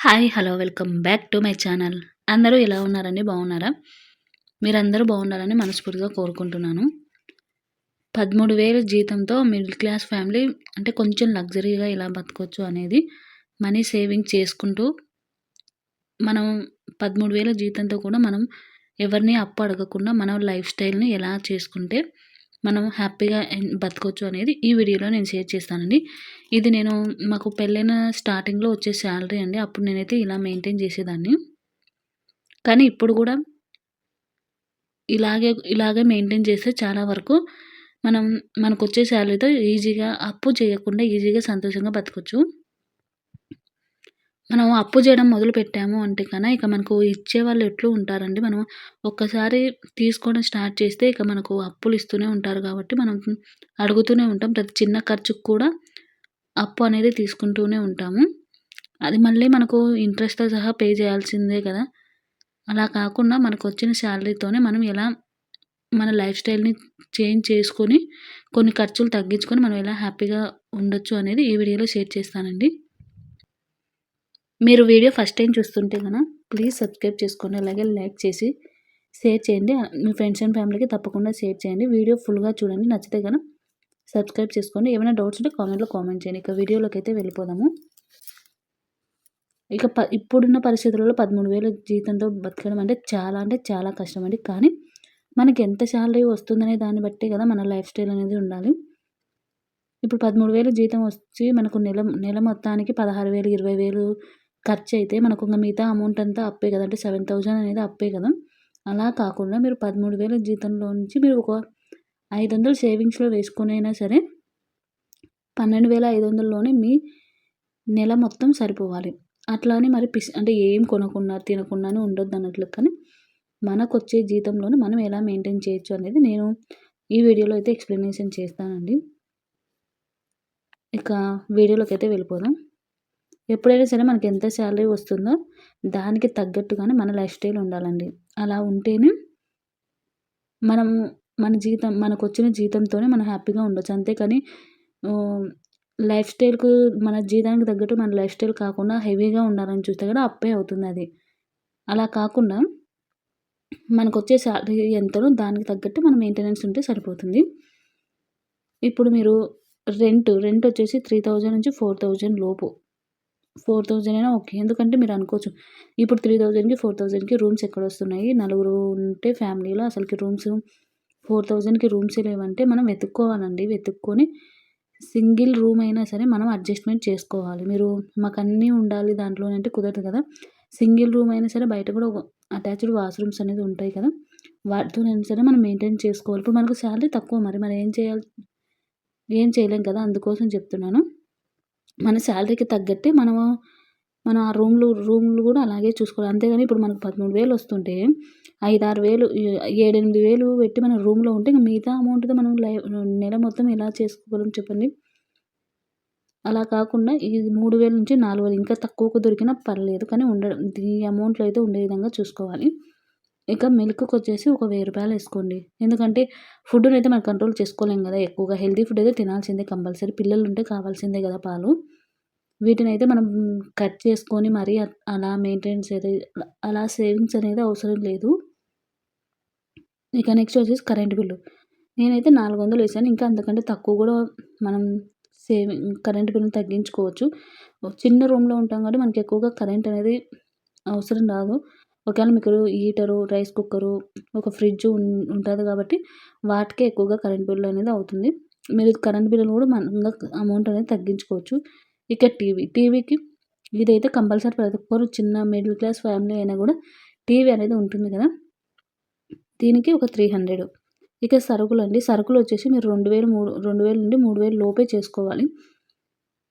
Hi hello welcome back to my channel. అందరూ ఎలా ఉన్నారండి? బాగున్నారా? మీరందరూ బాగుండాలని మనస్ఫూర్తిగా కోరుకుంటున్నాను. పదమూడు వేల జీతంతో మిడిల్ క్లాస్ ఫ్యామిలీ అంటే కొంచెం లగ్జరీగా ఎలా బతకొచ్చు అనేది మనీ సేవింగ్ చేసుకుంటూ మనం పదమూడు వేల జీతంతో కూడా మనం ఎవరిని అప్పు అడగకుండా మన లైఫ్ స్టైల్ని ఎలా చేసుకుంటే మనం హ్యాపీగా బతకొచ్చు అనేది ఈ వీడియోలో నేను షేర్ చేస్తానండి. ఇది నేను మాకు పెళ్ళైన స్టార్టింగ్లో వచ్చే శాలరీ అండి. అప్పుడు నేనైతే ఇలా మెయింటైన్ చేసేదాన్ని. కానీ ఇప్పుడు కూడా ఇలాగే ఇలాగే మెయింటైన్ చేస్తే చాలా వరకు మనం మనకు వచ్చే శాలరీతో ఈజీగా అప్పు చేయకుండా ఈజీగా సంతోషంగా బతకొచ్చు. మనం అప్పు చేయడం మొదలు పెట్టాము అంటే కన్నా ఇక మనకు ఇచ్చే వాళ్ళు ఎట్లు ఉంటారండి? మనం ఒక్కసారి తీసుకోవడం స్టార్ట్ చేస్తే ఇక మనకు అప్పులు ఇస్తూనే ఉంటారు కాబట్టి మనం అడుగుతూనే ఉంటాం. ప్రతి చిన్న ఖర్చుకు కూడా అప్పు అనేది తీసుకుంటూనే ఉంటాము. అది మళ్ళీ మనకు ఇంట్రెస్ట్తో సహా పే చేయాల్సిందే కదా. అలా కాకుండా మనకు వచ్చిన శాలరీతోనే మనం ఎలా మన లైఫ్ స్టైల్ని చేంజ్ చేసుకొని కొన్ని ఖర్చులు తగ్గించుకొని మనం ఎలా హ్యాపీగా ఉండొచ్చు అనేది ఈ వీడియోలో షేర్ చేస్తానండి. మీరు వీడియో ఫస్ట్ టైం చూస్తుంటే కనుక ప్లీజ్ సబ్స్క్రైబ్ చేసుకోండి అలాగే లైక్ చేసి షేర్ చేయండి. మీ ఫ్రెండ్స్ అండ్ ఫ్యామిలీకి తప్పకుండా షేర్ చేయండి. వీడియో ఫుల్గా చూడండి. నచ్చితే కనుక సబ్స్క్రైబ్ చేసుకోండి. ఏమైనా డౌట్స్ ఉంటే కామెంట్లో కామెంట్ చేయండి. ఇక వీడియోలోకి అయితే వెళ్ళిపోదాము. ఇక ప ఇప్పుడున్న పరిస్థితులలో పదమూడు వేల జీతంతో బతకడం అంటే చాలా అంటే చాలా కష్టం అండి. కానీ మనకి ఎంత శాలరీ వస్తుందనే దాన్ని బట్టే కదా మన లైఫ్ స్టైల్ అనేది ఉండాలి. ఇప్పుడు పదమూడు వేలు జీతం వచ్చి మనకు నెల నెల మొత్తానికి పదహారు వేలు ఇరవై వేలు ఖర్చు అయితే మనకు ఇంకా మిగతా అమౌంట్ అంతా అప్పే కదా అంటే సెవెన్ థౌజండ్ అనేది అప్పే కదా. అలా కాకుండా మీరు పదమూడు వేల జీతంలో నుంచి మీరు ఒక ఐదు వందలు సేవింగ్స్లో వేసుకుని అయినా సరే పన్నెండు వేల ఐదు వందలలోనే మీ నెల మొత్తం సరిపోవాలి. అట్లా అని మరి పిస్ అంటే ఏం కొనకుండా తినకుండానే ఉండొద్దు అన్నట్లు. కానీ మనకు వచ్చే జీతంలోనే మనం ఎలా మెయింటైన్ చేయొచ్చు అనేది నేను ఈ వీడియోలో అయితే ఎక్స్ప్లెనేషన్ చేస్తానండి. ఇక వీడియోలోకి అయితే వెళ్ళిపోదాం. ఎప్పుడైనా సరే మనకి ఎంత శాలరీ వస్తుందో దానికి తగ్గట్టుగానే మన లైఫ్ స్టైల్ ఉండాలండి. అలా ఉంటేనే మనం మన జీతం మనకు వచ్చిన జీతంతోనే మనం హ్యాపీగా ఉండొచ్చు. అంతేకాని లైఫ్ స్టైల్కు మన జీతానికి తగ్గట్టు మన లైఫ్ స్టైల్ కాకుండా హెవీగా ఉండాలని చూస్తే కూడా అప్పే అవుతుంది అది. అలా కాకుండా మనకు వచ్చే శాలరీ ఎంతనో దానికి తగ్గట్టు మన మెయింటెనెన్స్ ఉంటే సరిపోతుంది. ఇప్పుడు మీరు రెంట్ రెంట్ వచ్చేసి త్రీ థౌజండ్ నుంచి ఫోర్ థౌజండ్ లోపు. ఫోర్ థౌజండ్ అయినా ఓకే. ఎందుకంటే మీరు అనుకోవచ్చు ఇప్పుడు త్రీ థౌజండ్కి ఫోర్ థౌజండ్కి రూమ్స్ ఎక్కడ వస్తున్నాయి నలుగురు ఉంటే ఫ్యామిలీలో అసలుకి రూమ్స్ ఫోర్ థౌజండ్కి రూమ్స్ లేవంటే మనం వెతుక్కోవాలండి. వెతుక్కొని సింగిల్ రూమ్ అయినా సరే మనం అడ్జస్ట్మెంట్ చేసుకోవాలి. మీరు మాకు అన్నీ ఉండాలి దాంట్లో అంటే కుదరదు కదా. సింగిల్ రూమ్ అయినా సరే బయట కూడా అటాచ్డ్ వాష్రూమ్స్ అనేది ఉంటాయి కదా. వాటితోనైనా సరే మనం మెయింటైన్ చేసుకోవాలి. ఇప్పుడు మనకు శాలరీ తక్కువ మరి మనం ఏం చేయాలి? ఏం చేయలేం కదా అందుకోసం చెప్తున్నాను. మన శాలరీకి తగ్గట్టే మనము మన ఆ రూమ్లు రూమ్లు కూడా అలాగే చూసుకోవాలి. అంతేగాని ఇప్పుడు మనకు పదమూడు వేలు వస్తుంటే ఐదు ఆరు వేలు ఏడెనిమిది వేలు పెట్టి మన రూమ్లో ఉంటే ఇంకా మిగతా అమౌంట్తో మనం నెల మొత్తం ఎలా చేసుకోగలం చెప్పండి? అలా కాకుండా ఈ మూడు వేల నుంచి నాలుగు వేలు ఇంకా తక్కువకు దొరికినా పర్లేదు. కానీ ఉండడం ఈ అమౌంట్లో అయితే ఉండే విధంగా చూసుకోవాలి. ఇక మిల్క్కి వచ్చేసి ఒక వెయ్యి రూపాయలు వేసుకోండి. ఎందుకంటే ఫుడ్ని అయితే మనం కంట్రోల్ చేసుకోలేం కదా ఎక్కువగా. హెల్తీ ఫుడ్ అయితే తినాల్సిందే కంపల్సరీ. పిల్లలు ఉంటే కావాల్సిందే కదా పాలు. వీటిని అయితే మనం కట్ చేసుకొని మరీ అలా మెయింటెనెన్స్ అయితే అలా సేవింగ్స్ అనేది అవసరం లేదు. ఇక నెక్స్ట్ వచ్చేసి కరెంట్ బిల్లు. నేనైతే నాలుగు వందలు వేసాను. ఇంకా అంతకంటే తక్కువ కూడా మనం సేవింగ్ కరెంట్ బిల్లు తగ్గించుకోవచ్చు. చిన్న రూమ్లో ఉంటాం కాబట్టి మనకి ఎక్కువగా కరెంట్ అనేది అవసరం రాదు. ఒకవేళ మీకు హీటరు రైస్ కుక్కరు ఒక ఫ్రిడ్జ్ ఉంటుంది కాబట్టి వాటికే ఎక్కువగా కరెంట్ బిల్లు అనేది అవుతుంది. మీరు కరెంట్ బిల్లు కూడా మన అమౌంట్ అనేది తగ్గించుకోవచ్చు. ఇక టీవీ టీవీకి ఇదైతే కంపల్సరీ ప్రతి ఒక్కరు చిన్న మిడిల్ క్లాస్ ఫ్యామిలీ అయినా కూడా టీవీ అనేది ఉంటుంది కదా. దీనికి ఒక త్రీ హండ్రెడ్. ఇక సరుకులు అండి. సరుకులు వచ్చేసి మీరు రెండు వేలు మూడు రెండు వేలు నుండి మూడు వేలు లోపే చేసుకోవాలి.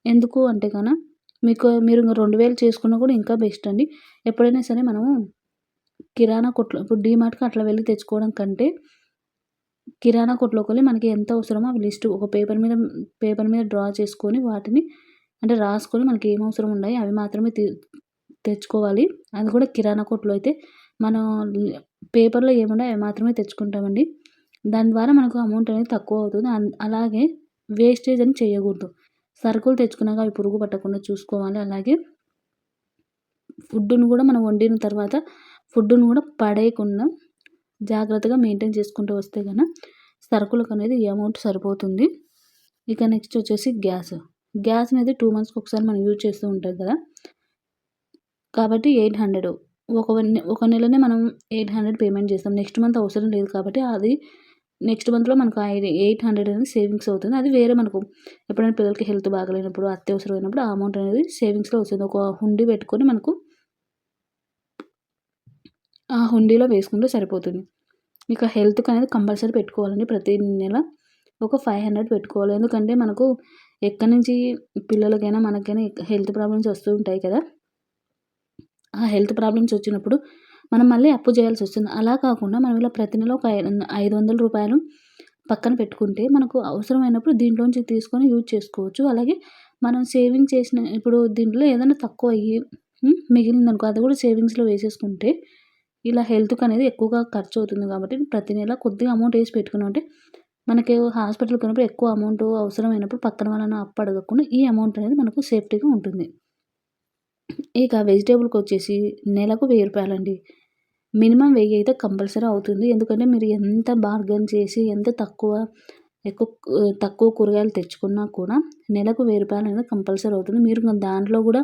ఎందుకు అంటే కన మీకు మీరు రెండు వేలు చేసుకున్నా కూడా ఇంకా బెస్ట్ అండి. ఎప్పుడైనా సరే మనము కిరాణా కొట్లో ఇప్పుడు డీమార్ట్కి అట్లా వెళ్ళి తెచ్చుకోవడం కంటే కిరాణా కొట్లోకి వెళ్ళి మనకి ఎంత అవసరమో అవి లిస్ట్ ఒక పేపర్ మీద పేపర్ మీద డ్రా చేసుకొని వాటిని అంటే రాసుకొని మనకి ఏం అవసరం ఉన్నాయి అవి మాత్రమే తెచ్చుకోవాలి. అది కూడా కిరాణా కొట్లో అయితే మనం పేపర్లో ఏమున్నాయి అవి మాత్రమే తెచ్చుకుంటామండి. దాని ద్వారా మనకు అమౌంట్ అనేది తక్కువ అవుతుంది. అలాగే వేస్టేజ్ అని చేయకూడదు. సరుకులు తెచ్చుకున్నాక అవి పురుగు పట్టకుండా చూసుకోవాలి. అలాగే ఫుడ్డును కూడా మనం వండిన తర్వాత ఫుడ్డును కూడా పడేయకుండా జాగ్రత్తగా మెయింటైన్ చేసుకుంటూ వస్తే కనుక సరుకులకు అనేది అమౌంట్ సరిపోతుంది. ఇక నెక్స్ట్ వచ్చేసి గ్యాస్. గ్యాస్ అనేది టూ మంత్స్కి ఒకసారి మనం యూజ్ చేస్తూ ఉంటాం కదా. కాబట్టి ఎయిట్ హండ్రెడ్. ఒక ఒక నెలనే మనం ఎయిట్ హండ్రెడ్ పేమెంట్ చేస్తాం. నెక్స్ట్ మంత్ అవసరం లేదు కాబట్టి అది నెక్స్ట్ మంత్లో మనకు ఎయిట్ హండ్రెడ్ అనేది సేవింగ్స్ అవుతుంది. అది వేరే మనకు ఎప్పుడైనా పిల్లలకి హెల్త్ బాగలేనప్పుడు అత్యవసరమైనప్పుడు ఆ అమౌంట్ అనేది సేవింగ్స్లో వస్తుంది. ఒక హుండీ పెట్టుకొని మనకు ఆ హుండీలో వేసుకుంటే సరిపోతుంది. ఇక హెల్త్కి అనేది కంపల్సరీ పెట్టుకోవాలండి. ప్రతి నెల ఒక ఫైవ్ హండ్రెడ్ పెట్టుకోవాలి. ఎందుకంటే మనకు ఎక్కడి నుంచి పిల్లలకైనా మనకైనా హెల్త్ ప్రాబ్లమ్స్ వస్తూ ఉంటాయి కదా. ఆ హెల్త్ ప్రాబ్లమ్స్ వచ్చినప్పుడు మనం మళ్ళీ అప్పు చేయాల్సి వస్తుంది. అలా కాకుండా మనం ఇలా ప్రతి నెల ఒక ఐదు వందల రూపాయలు పక్కన పెట్టుకుంటే మనకు అవసరమైనప్పుడు దీంట్లోంచి తీసుకొని యూజ్ చేసుకోవచ్చు. అలాగే మనం సేవింగ్ చేసిన ఇప్పుడు దీంట్లో ఏదైనా తక్కువ అయ్యి మిగిలిందనుకో అది కూడా సేవింగ్స్లో వేసేసుకుంటే ఇలా హెల్త్కి అనేది ఎక్కువగా ఖర్చు అవుతుంది కాబట్టి ప్రతి నెల కొద్దిగా అమౌంట్ వేసి పెట్టుకున్నామంటే మనకి హాస్పిటల్కి వెళ్ళినప్పుడు ఎక్కువ అమౌంట్ అవసరమైనప్పుడు పక్కన వాళ్ళని అప్పు అడగకుండా ఈ అమౌంట్ అనేది మనకు సేఫ్టీగా ఉంటుంది. ఇక వెజిటేబుల్కి వచ్చేసి నెలకు వెయ్యి రూపాయలండి. మినిమం వెయ్యి అయితే కంపల్సరీ అవుతుంది. ఎందుకంటే మీరు ఎంత బార్గెన్ చేసి ఎంత తక్కువ ఎక్కువ తక్కువ కూరగాయలు తెచ్చుకున్నా కూడా నెలకు వెయ్యి రూపాయలు అనేది కంపల్సరీ అవుతుంది. మీరు దాంట్లో కూడా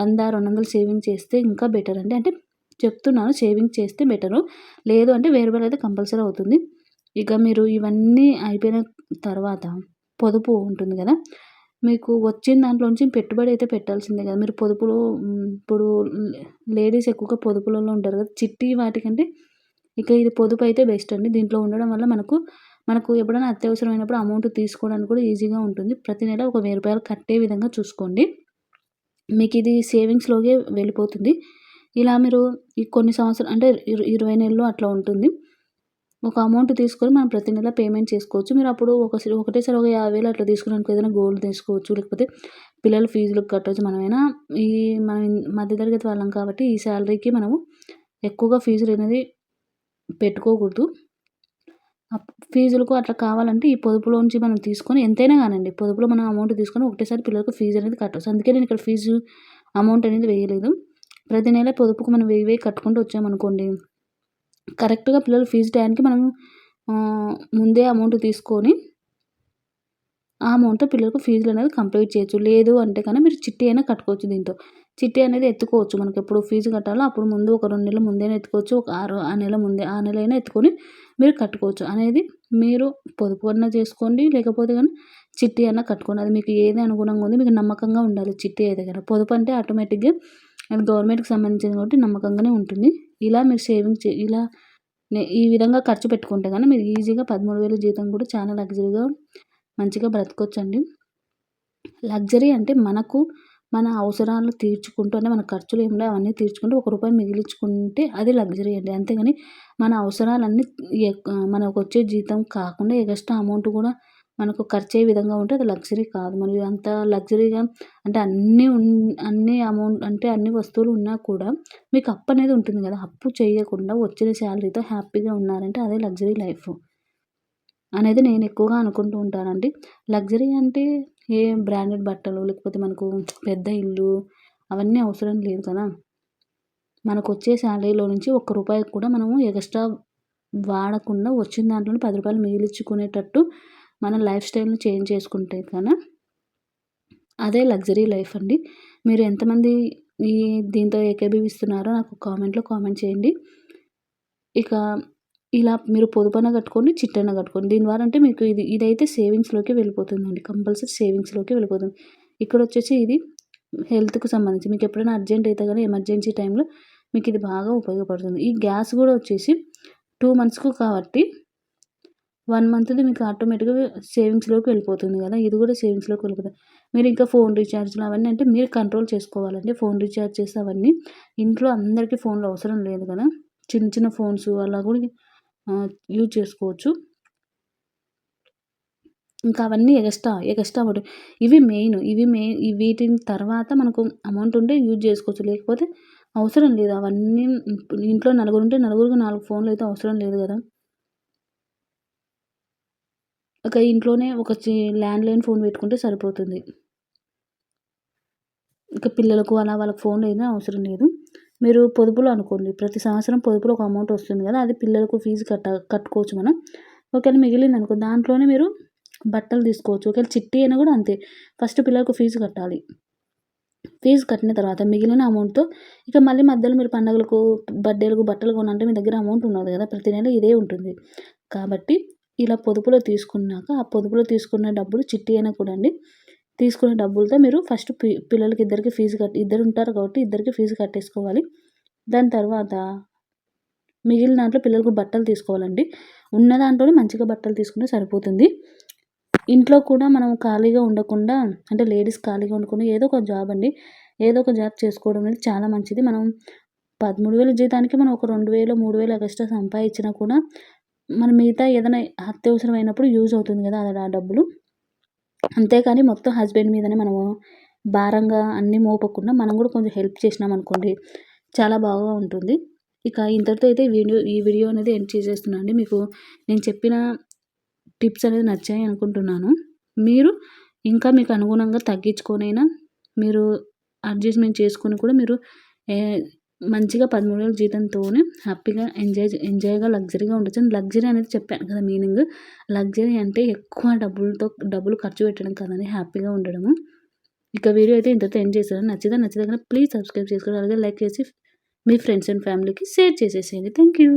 వంద రెండు వందలు సేవింగ్ చేస్తే ఇంకా బెటర్ అండి. అంటే చెప్తున్నాను. సేవింగ్ చేస్తే బెటరు. లేదు అంటే వెయ్యి రూపాయలు అయితే కంపల్సరీ అవుతుంది. ఇక మీరు ఇవన్నీ అయిపోయిన తర్వాత పొదుపు ఉంటుంది కదా. మీకు వచ్చిన దాంట్లోంచి పెట్టుబడి అయితే పెట్టాల్సిందే కదా. మీరు పొదుపులు ఇప్పుడు లేడీస్ ఎక్కువగా పొదుపులలో ఉంటారు కదా. చిట్టి వాటికంటే ఇక ఇది పొదుపు అయితే బెస్ట్ అండి. దీంట్లో ఉండడం వల్ల మనకు మనకు ఎప్పుడైనా అత్యవసరమైనప్పుడు అమౌంట్ తీసుకోవడానికి కూడా ఈజీగా ఉంటుంది. ప్రతి నెల ఒక వెయ్యి రూపాయలు కట్టే విధంగా చూసుకోండి. మీకు ఇది సేవింగ్స్లోకే వెళ్ళిపోతుంది. ఇలా మీరు ఈ కొన్ని సంవత్సరాలు అంటే ఇరవై నెలలు అట్లా ఉంటుంది. ఒక అమౌంట్ తీసుకొని మనం ప్రతి నెల పేమెంట్ చేసుకోవచ్చు. మీరు అప్పుడు ఒక ఒకటేసారి ఒక యాభై వేలు అట్లా తీసుకున్నానికి ఏదైనా గోల్డ్ తీసుకోవచ్చు. లేకపోతే పిల్లల ఫీజులకు కట్టవచ్చు మనమైనా ఈ మనం మధ్యతరగతి వాళ్ళం కాబట్టి ఈ శాలరీకి మనము ఎక్కువగా ఫీజులు అనేది పెట్టుకోకూడదు. ఫీజులకు అట్లా కావాలంటే ఈ పొదుపులోంచి మనం తీసుకొని ఎంతైనా కానండి పొదుపులో మనం అమౌంట్ తీసుకొని ఒకటేసారి పిల్లలకు ఫీజు అనేది కట్టవచ్చు అందుకే నేను ఇక్కడ ఫీజు అమౌంట్ అనేది వేయలేదు. ప్రతి నెల పొదుపుకు మనం వెయ్యి వెయ్యి కట్టుకుంటూ వచ్చామనుకోండి కరెక్ట్గా పిల్లలు ఫీజు టైంకి మనం ముందే అమౌంట్ తీసుకొని ఆ అమౌంట్తో పిల్లలకు ఫీజులు అనేది కంప్లీట్ చేయొచ్చు. లేదు అంటే కానీ మీరు చిట్టి అయినా కట్టుకోవచ్చు దీంతో. చిట్టి అనేది ఎత్తుకోవచ్చు మనకి. ఎప్పుడు ఫీజు కట్టాలో అప్పుడు ముందు ఒక రెండు నెలల ముందే ఎత్తుకోవచ్చు. ఒక ఆరు ఆ నెల ముందే ఆ నెల అయినా ఎత్తుకొని మీరు కట్టుకోవచ్చు. అనేది మీరు పొదుపు అన్నా చేసుకోండి. లేకపోతే కానీ చిట్టి అయినా కట్టుకోండి. అది మీకు ఏది అనుగుణంగా ఉంది మీకు నమ్మకంగా ఉండాలి. చిట్టి అయితే కదా పొదుపు అంటే ఆటోమేటిక్గా అది గవర్నమెంట్కి సంబంధించింది కాబట్టి నమ్మకంగానే ఉంటుంది. ఇలా మీరు సేవింగ్ చే ఇలా ఈ విధంగా ఖర్చు పెట్టుకుంటే కానీ మీరు ఈజీగా పదమూడు వేల జీతం కూడా చాలా లగ్జరీగా మంచిగా బ్రతకొచ్చండి. లగ్జరీ అంటే మనకు మన అవసరాలు తీర్చుకుంటూ అంటే మన ఖర్చులు ఏమిటో అవన్నీ తీర్చుకుంటూ ఒక రూపాయి మిగిలించుకుంటే అది లగ్జరీ అండి. అంతేగాని మన అవసరాలన్నీ మనకు వచ్చే జీతం కాకుండా ఎక్స్ట్రా అమౌంట్ కూడా మనకు ఖర్చు అయ్యే విధంగా ఉంటే అది లగ్జరీ కాదు. మరి అంత లగ్జరీగా అంటే అన్నీ అన్ని అమౌంట్ అంటే అన్ని వస్తువులు ఉన్నా కూడా మీకు అప్పు అనేది ఉంటుంది కదా. అప్పు చేయకుండా వచ్చిన శాలరీతో హ్యాపీగా ఉన్నారంటే అదే లగ్జరీ లైఫ్ అనేది నేను ఎక్కువగా అనుకుంటూ ఉంటానండి. లగ్జరీ అంటే ఏ బ్రాండెడ్ బట్టలు లేకపోతే మనకు పెద్ద ఇల్లు అవన్నీ అవసరం లేదు కదా. మనకు వచ్చే శాలరీలో నుంచి ఒక్క రూపాయి కూడా మనము ఎక్స్ట్రా వాడకుండా వచ్చిన దాంట్లో పది రూపాయలు మిగిలించుకునేటట్టు మన లైఫ్ స్టైల్ని చేంజ్ చేసుకుంటే కన్నా అదే లగ్జరీ లైఫ్ అండి. మీరు ఎంతమంది ఈ దీంతో ఏకీభవిస్తున్నారో నాకు కామెంట్లో కామెంట్ చేయండి. ఇక ఇలా మీరు పొదుపన కట్టుకొని చిట్టన కట్టుకోండి. దీని ద్వారా అంటే మీకు ఇది ఇదైతే సేవింగ్స్లోకి వెళ్ళిపోతుందండి. కంపల్సరీ సేవింగ్స్లోకి వెళ్ళిపోతుంది. ఇక్కడ వచ్చేసి ఇది హెల్త్కి సంబంధించి. మీకు ఎప్పుడైనా అర్జెంట్ అయితే కానీ ఎమర్జెన్సీ టైంలో మీకు ఇది బాగా ఉపయోగపడుతుంది. ఈ గ్యాస్ కూడా వచ్చేసి టూ మంత్స్కు కాబట్టి వన్ మంత్ది మీకు ఆటోమేటిక్గా సేవింగ్స్లోకి వెళ్ళిపోతుంది కదా ఇది కూడా సేవింగ్స్లోకి వెళ్ళిపోతుంది. మీరు ఇంకా ఫోన్ రీఛార్జ్లు అవన్నీ అంటే మీరు కంట్రోల్ చేసుకోవాలండి. ఫోన్ రీఛార్జ్ చేసి అవన్నీ ఇంట్లో అందరికీ ఫోన్లు అవసరం లేదు కదా. చిన్న చిన్న ఫోన్స్ అలా కూడా యూజ్ చేసుకోవచ్చు. ఇంకా అవన్నీ ఎగస్ట్రా ఎగస్ట్రా ఒకటి ఇవి మెయిన్ ఇవి మెయిన్ వీటిని తర్వాత మనకు అమౌంట్ ఉంటే యూజ్ చేసుకోవచ్చు. లేకపోతే అవసరం లేదు. అవన్నీ ఇంట్లో నలుగురు ఉంటే నలుగురికి నాలుగు ఫోన్లు అయితే అవసరం లేదు కదా. ఒక ఇంట్లోనే ఒక ల్యాండ్లైన్ ఫోన్ పెట్టుకుంటే సరిపోతుంది. ఇంకా పిల్లలకు అలా వాళ్ళకి ఫోన్ లేదా అవసరం లేదు. మీరు పొదుపులో అనుకోండి. ప్రతి సంవత్సరం పొదుపులో ఒక అమౌంట్ వస్తుంది కదా అది పిల్లలకు ఫీజు కట్ట కట్టుకోవచ్చు మనం. ఒకవేళ మిగిలింది అనుకో దాంట్లోనే మీరు బట్టలు తీసుకోవచ్చు. ఒకవేళ చిట్టి అయినా కూడా అంతే. ఫస్ట్ పిల్లలకు ఫీజు కట్టాలి. ఫీజు కట్టిన తర్వాత మిగిలిన అమౌంట్తో ఇక మళ్ళీ మధ్యలో మీరు పండుగలకు బర్త్డేలకు బట్టలు కొనంటే మీ దగ్గర అమౌంట్ ఉండదు కదా ప్రతి నెల ఇదే ఉంటుంది. కాబట్టి ఇలా పొదుపులో తీసుకున్నాక ఆ పొదుపులో తీసుకున్న డబ్బులు చిట్టి అయినా కూడా అండి తీసుకున్న డబ్బులతో మీరు ఫస్ట్ పి పిల్లలకి ఇద్దరికి ఫీజు కట్టి ఇద్దరు ఉంటారు కాబట్టి ఇద్దరికి ఫీజు కట్టేసుకోవాలి. దాని తర్వాత మిగిలిన దాంట్లో పిల్లలకు బట్టలు తీసుకోవాలండి. ఉన్న దాంట్లోనే మంచిగా బట్టలు తీసుకుంటే సరిపోతుంది. ఇంట్లో కూడా మనం ఖాళీగా ఉండకుండా అంటే లేడీస్ ఖాళీగా ఉండకుండా ఏదో ఒక జాబ్ అండి. ఏదో ఒక జాబ్ చేసుకోవడం అనేది చాలా మంచిది. మనం పదమూడు వేల జీతానికి మనం ఒక రెండు వేలు మూడు వేలు ఎక్స్ట్రా సంపాదించినా కూడా మన మిగతా ఏదైనా అత్యవసరమైనప్పుడు యూజ్ అవుతుంది కదా అది ఆ డబ్బులు. అంతేకాని మొత్తం హస్బెండ్ మీదనే మనము భారంగా అన్నీ మోపకుండా మనం కూడా కొంచెం హెల్ప్ చేసినాం అనుకోండి చాలా బాగా ఉంటుంది. ఇక ఇంతటితో అయితే వీడియో ఈ వీడియో అనేది ఎండ్ చేసేస్తున్నాను అండి. మీకు నేను చెప్పిన టిప్స్ అనేది నచ్చాయి అనుకుంటున్నాను. మీరు ఇంకా మీకు అనుగుణంగా తగ్గించుకొనైనా మీరు అడ్జస్ట్మెంట్ చేసుకొని కూడా మీరు మంచిగా పదమూడు వేల జీతంతోనే హ్యాపీగా ఎంజాయ్ ఎంజాయ్గా లగ్జరీగా ఉండొచ్చు. లగ్జరీ అనేది చెప్పాను కదా మీనింగ్. లగ్జరీ అంటే ఎక్కువ డబ్బులతో డబ్బులు ఖర్చు పెట్టడం కదండి హ్యాపీగా ఉండడము. ఇక వీడియో అయితే ఇంతతో ఎండ్ చేశాను. నచ్చితే నచ్చితే ప్లీజ్ సబ్స్క్రైబ్ చేసుకోండి. అలాగే లైక్ చేసి మీ ఫ్రెండ్స్ అండ్ ఫ్యామిలీకి షేర్ చేసేసేయండి. Thank you.